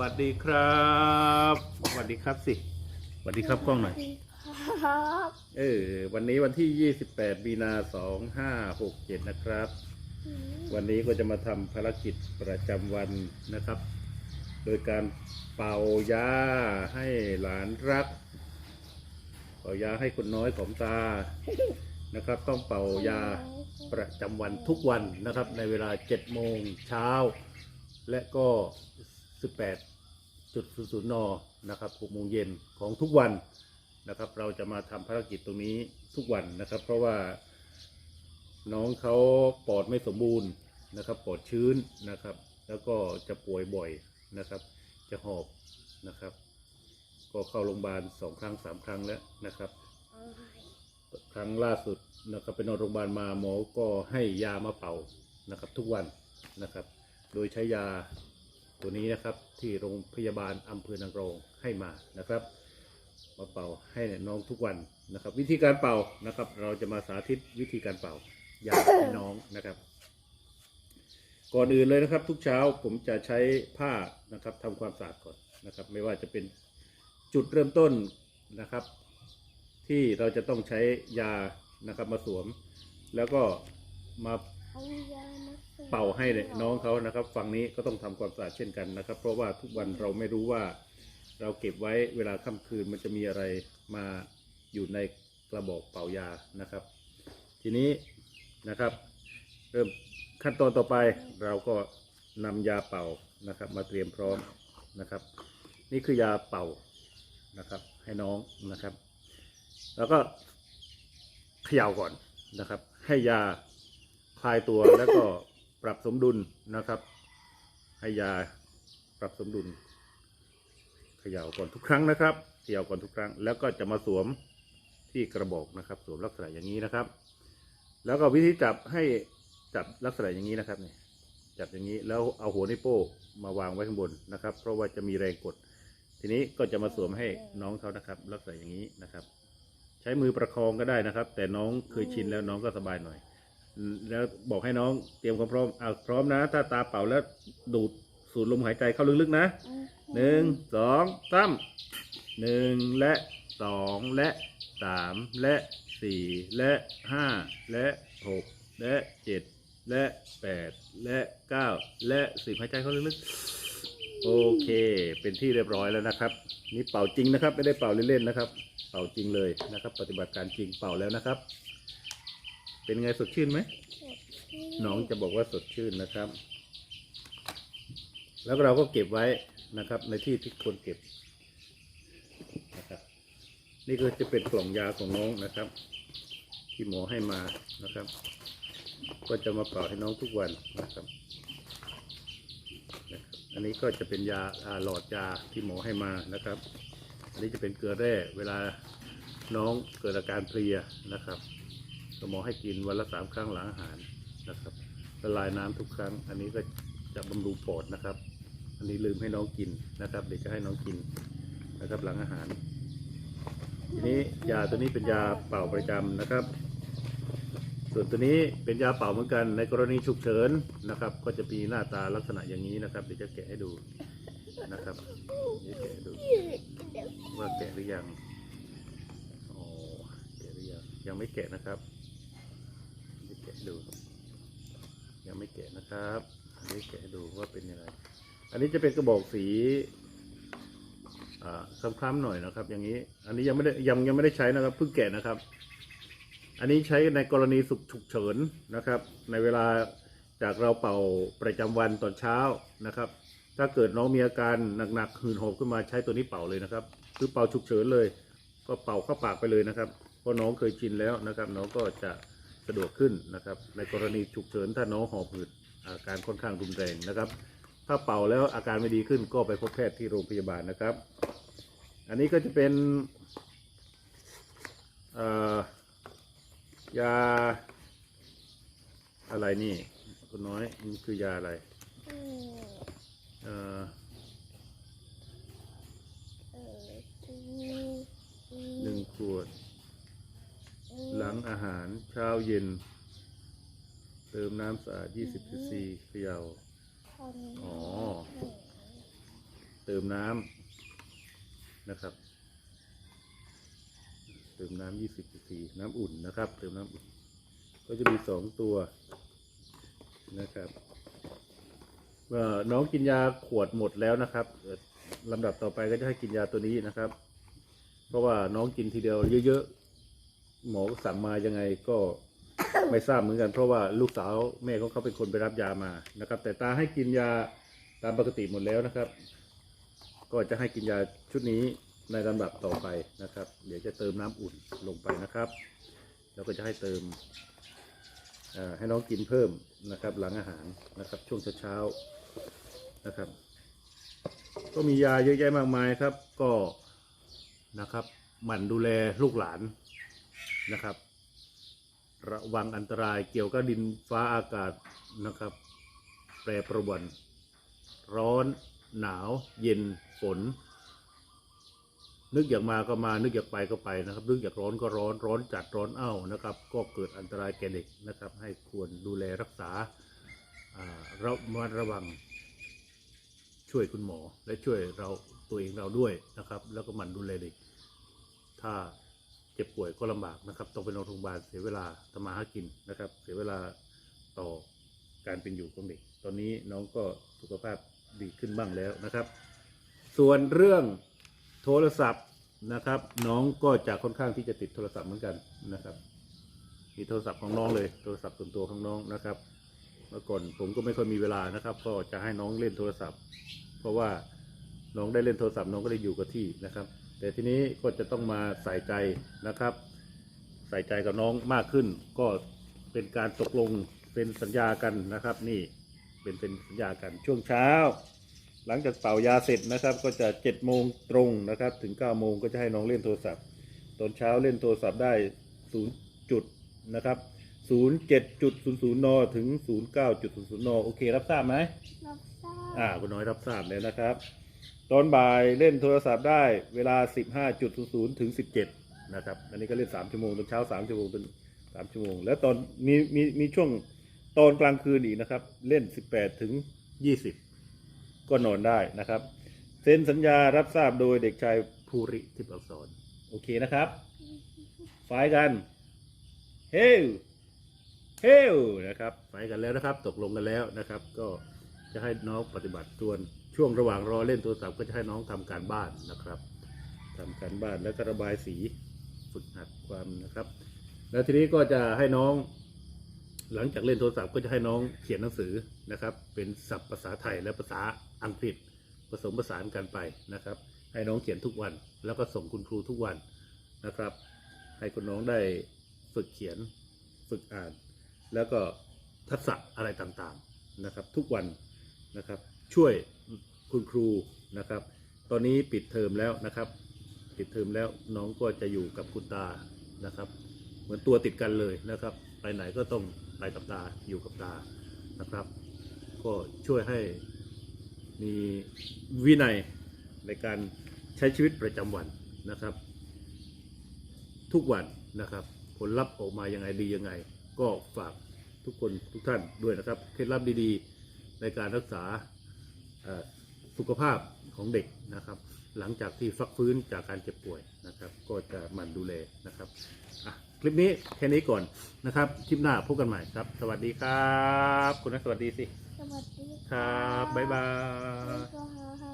วัสดีครับ สวัสดีครับสิ สวัสดีครับกล้องหน่อย ครับเออ วันนี้วันที่ 28มีนา2567 นะครับ วันนี้ก็จะมาทำภารกิจประจำวันนะครับ โดยการเป่ายาให้หลานรัก เป่ายาให้คนน้อยของตา นะครับ ต้องเป่ายาประจำวันทุกวันนะครับ ในเวลา7โมงเช้า และก็ 18.00นนะครับ6โมงเย็นของทุกวันนะครับ เราจะมาทำภารกิจตรงนี้ทุกวันนะครับ เพราะว่าน้องเขาปอดไม่สมบูรณ์นะครับ ปอดชื้นนะครับ แล้วก็จะป่วยบ่อยนะครับ จะหอบนะครับ ก็เข้าโรงพยาบาลสองครั้งสามครั้งแล้วนะครับ ครั้งล่าสุดนะครับไปนอนโรงพยาบาลมาหมอก็ให้ยามาเป่านะครับ ทุกวันนะครับ โดยใช้ยา ตัวนี้นะครับที่โรงพยาบาลอำเภอนางรองให้มานะครับ มาเป่าให้น้องทุกวันนะครับ วิธีการเป่านะครับ เราจะมาสาธิตวิธีการเป่ายาให้น้องนะครับ ก่อนอื่นเลยนะครับ ทุกเช้าผมจะใช้ผ้านะครับทำความสะอาดก่อนนะครับ ไม่ว่าจะเป็นจุดเริ่มต้นนะครับ ที่เราจะต้องใช้ยานะครับมาสวม แล้วก็มา เป่าให้เนี่ยน้องเขานะครับ ฝั่งนี้ก็ต้องทำความสะอาดเช่นกันนะครับ เพราะว่าทุกวันเราไม่รู้ว่าเราเก็บไว้เวลาค่ำคืนมันจะมีอะไรมาอยู่ในกระบอกเป่ายานะครับ ทีนี้นะครับ เริ่มขั้นตอนต่อไปเราก็นำยาเป่านะครับ มาเตรียมพร้อมนะครับ นี่คือยาเป่านะครับ ให้น้องนะครับ แล้วก็เขย่าก่อนนะครับ ให้ยาคลายตัวแล้วก็ ปรับสมดุลนะครับ ให้ยาปรับสมดุลเขย่าก่อนทุกครั้งนะครับเขย่าก่อนทุกครั้ง แล้วก็จะมาสวมที่กระบอกนะครับ สวมลักษณะอย่างนี้นะครับ แล้วก็วิธีจับให้จับลักษณะอย่างนี้นะครับเนี่ยจับอย่างนี้แล้วเอาหัวนิ้วโป้งมาวางไว้ข้างบนนะครับ เพราะว่าจะมีแรงกด ทีนี้ก็จะมาสวมให้น้องเขานะครับ ลักษณะอย่างนี้นะครับ ใช้มือประคองก็ได้นะครับ แต่น้องเคยชินแล้วน้องก็สบายหน่อย แล้วบอกให้น้องเตรียมความพร้อมเอาพร้อมนะ ถ้าตาเป่าแล้วดูดสูดลมหายใจเข้าลึกๆนะหนึ่งสองสามหนึ่งและสองและสามและสี่และห้าและหกและเจ็ดและแปดและเก้าและสิบหายใจเข้าลึกๆโอเค เป็นที่เรียบร้อยแล้วนะครับ นี่เป่าจริงนะครับ ไม่ได้เป่าเล่นๆนะครับ เป่าจริงเลยนะครับ ปฏิบัติการจริงเป่าแล้วนะครับ เป็นไงสดชื่นไหมน้องจะบอกว่าสดชื่นนะครับ แล้วเราก็เก็บไว้นะครับ ในที่ที่ควรเก็บนะครับ นี่ก็จะเป็นกล่องยาของน้องนะครับ ที่หมอให้มานะครับ ก็จะมาเป่าให้น้องทุกวันนะครับนะครับอันนี้ก็จะเป็นยาอ่าหลอดยาที่หมอให้มานะครับ อันนี้จะเป็นเกลือแร่เวลาน้องเกิดอาการเพลียนะครับ หมอให้กินวันละสามครั้งหลังอาหารนะครับละลายน้ำทุกครั้ง อันนี้ก็จะบำรุงปอดนะครับ อันนี้ลืมให้น้องกินนะครับ เดี๋ยวจะให้น้องกินนะครับหลังอาหาร ทีนี้ยาตัวนี้เป็นยาเป่าประจำนะครับ ส่วนตัวนี้เป็นยาเป่าเหมือนกัน ในกรณีฉุกเฉินนะครับ ก็จะมีหน้าตาลักษณะอย่างนี้นะครับเดี๋ยวจะแกะให้ดูนะครับแกะดูว่าแกะหรือยังอ๋อแกะหรือยังยังไม่แกะนะครับ ดู ยังไม่แกะนะครับอันนี้แกะให้ดูว่าเป็นยังไง อันนี้จะเป็นกระบอกสีคล้ำๆหน่อยนะครับ อย่างนี้ อันนี้ยังไม่ได้ยังยังไม่ได้ใช้นะครับเพิ่งแกะนะครับ อันนี้ใช้ในกรณีสุขฉุกเฉินนะครับ ในเวลาจากเราเป่าประจำวันตอนเช้านะครับ ถ้าเกิดน้องมีอาการหนักๆหืนหอบขึ้นมาใช้ตัวนี้เป่าเลยนะครับคือเป่าฉุกเฉินเลย ก็เป่าเข้าปากไปเลยนะครับเพราะน้องเคยชินแล้วนะครับ น้องก็จะะดวกขึ้นนะครับ ในกรณีฉุกเฉินถ้าน้องหอบหืดอาการค่อนข้างรุนแรงนะครับ ถ้าเป่าแล้วอาการไม่ดีขึ้นก็ไปพบแพทย์ที่โรงพยาบาลนะครับ อันนี้ก็จะเป็นเอ่อยาอะไรนี่คุณน้อยมันคือยาอะไร เอ่อหนึ่งขวด หลังอาหารเช้าเย็น เติมน้ำสะอาด20 cc เขย่าอ๋อ เติมน้ำนะครับ เติมน้ำยี่สิบซีน้ำอุ่นนะครับ เติมน้ำอุ่น ก็จะมีสองตัวนะครับเมื่อน้องกินยาขวดหมดแล้วนะครับเอ่อลำดับต่อไปก็จะให้กินยาตัวนี้นะครับ เพราะว่าน้องกินทีเดียวเยอะๆหมอก็สั่งมายังไงก็ ไม่ทราบเหมือนกัน เพราะว่าลูกสาวแม่ของเขาเป็นคนไปรับยามานะครับ แต่ตาให้กินยาตามปกติหมดแล้วนะครับ ก็จะให้กินยาชุดนี้ในลำดับต่อไปนะครับ เดี๋ยวจะเติมน้ำอุ่นลงไปนะครับ แล้วก็จะให้เติมให้น้องกินเพิ่มนะครับ หลังอาหารนะครับ ช่วงเช้าๆนะครับ ก็มียาเยอะแยะมากมายครับ ก็นะครับหมั่นดูแลลูกหลานนะครับ ระวังอันตรายเกี่ยวกับดินฟ้าอากาศนะครับ แปรปรวนร้อนหนาว เย็นฝน นึกอยากมาก็มานึกอยากไปก็ไปนะครับ นึกอยากร้อนก็ร้อนร้อนจัดร้อนเอ้านะครับ ก็เกิดอันตรายแก่เด็กนะครับ ให้ควรดูแลรักษาระมัดระวังช่วยคุณหมอและช่วยเราตัวเองเราด้วยนะครับ แล้วก็หมันดูแลเด็ก ถ้า เจ็บป่วยก็ลำบากนะครับ ต้องไปนอนโรงพยาบาลเสียเวลาทำมาหากินนะครับ เสียเวลาต่อการเป็นอยู่ของเด็ก ตอนนี้น้องก็สุขภาพดีขึ้นบ้างแล้วนะครับ ส่วนเรื่องโทรศัพท์นะครับ น้องก็จะค่อนข้างที่จะติดโทรศัพท์เหมือนกันนะครับ มีโทรศัพท์ของน้องเลย โทรศัพท์ส่วนตัวของน้องนะครับ เมื่อก่อนผมก็ไม่ค่อยมีเวลานะครับ ก็จะให้น้องเล่นโทรศัพท์ เพราะว่าน้องได้เล่นโทรศัพท์น้องก็ได้อยู่กับที่นะครับ แต่ทีนี้ก็จะต้องมาใส่ใจนะครับ ใส่ใจกับน้องมากขึ้น ก็เป็นการตกลงเป็นสัญญากันนะครับ นี่เป็นเป็นสัญญากันช่วงเช้า หลังจากเป่ายาเสร็จนะครับ ก็จะเจ็ดโมงตรงนะครับ ถึงเก้าโมงก็จะให้น้องเล่นโทรศัพท์ ตอนเช้าเล่นโทรศัพท์ได้ศูนย์จุดนะครับศูนย์เจ็ดจุดศูนย์ศูนย์นถึงศูนย์เก้าจุดศูนย์ศูนย์นโอเครับทราบไหมรับทราบอ่าคุณน้อยรับทราบแล้วนะครับ ตอนบ่ายเล่นโทรศัพท์ได้เวลา 15.00ถึง17นะครับ อันนี้ก็เล่น 3 ชั่วโมงตอนเช้า 3 ชั่วโมงเป็น 3 ชั่วโมง แล้วตอนมีมีมีช่วงตอนกลางคืนอีกนะครับ เล่น 18 ถึง 20 ก็นอนได้นะครับ เซ็นสัญญารับทราบโดยเด็กชายภูริทิพย์อักษร โอเคนะครับฝ่ายกัน เฮ้เฮ้นะครับฝ่ายกันแล้วนะครับ ตกลงกันแล้วนะครับ ก็จะให้น้องปฏิบัติส่วน ช่วงระหว่างรอเล่นโทรศัพท์ก็จะให้น้องทำการบ้านนะครับทำการบ้านแล้วก็ระบายสีฝึกหัดความนะครับ แล้วทีนี้ก็จะให้น้อง หลังจากเล่นโทรศัพท์ก็จะให้น้องเขียนหนังสือนะครับ เป็นศัพท์ภาษาไทยและภาษาอังกฤษผสมผสานกันไปนะครับ ให้น้องเขียนทุกวัน แล้วก็ส่งคุณครูทุกวันนะครับ ให้คุณน้องได้ฝึกเขียนฝึกอ่าน แล้วก็ทักษะอะไรต่างๆนะครับ ทุกวันนะครับ ช่วยคุณครูนะครับ ตอนนี้ปิดเทอมแล้วนะครับ ปิดเทอมแล้วน้องก็จะอยู่กับคุณตานะครับ เหมือนตัวติดกันเลยนะครับ ไปไหนก็ต้องไปกับตาอยู่กับตานะครับ ก็ช่วยให้มีวินัยในการใช้ชีวิตประจำวันนะครับ ทุกวันนะครับผลลัพธ์ออกมายังไงดียังไง ก็ฝากทุกคนทุกท่านด้วยนะครับ เคล็ดลับดีๆ ในการรักษา สุขภาพของเด็กนะครับ หลังจากที่ฟักฟื้นจากการเจ็บป่วยนะครับ ก็จะหมั่นดูแลนะครับอะคลิปนี้แค่นี้ก่อนนะครับ คลิปหน้าพบกันใหม่ครับ สวัสดีครับ คุณนัทสวัสดีสิ สวัสดีครับ บ๊ายบาบ๊ายยบาย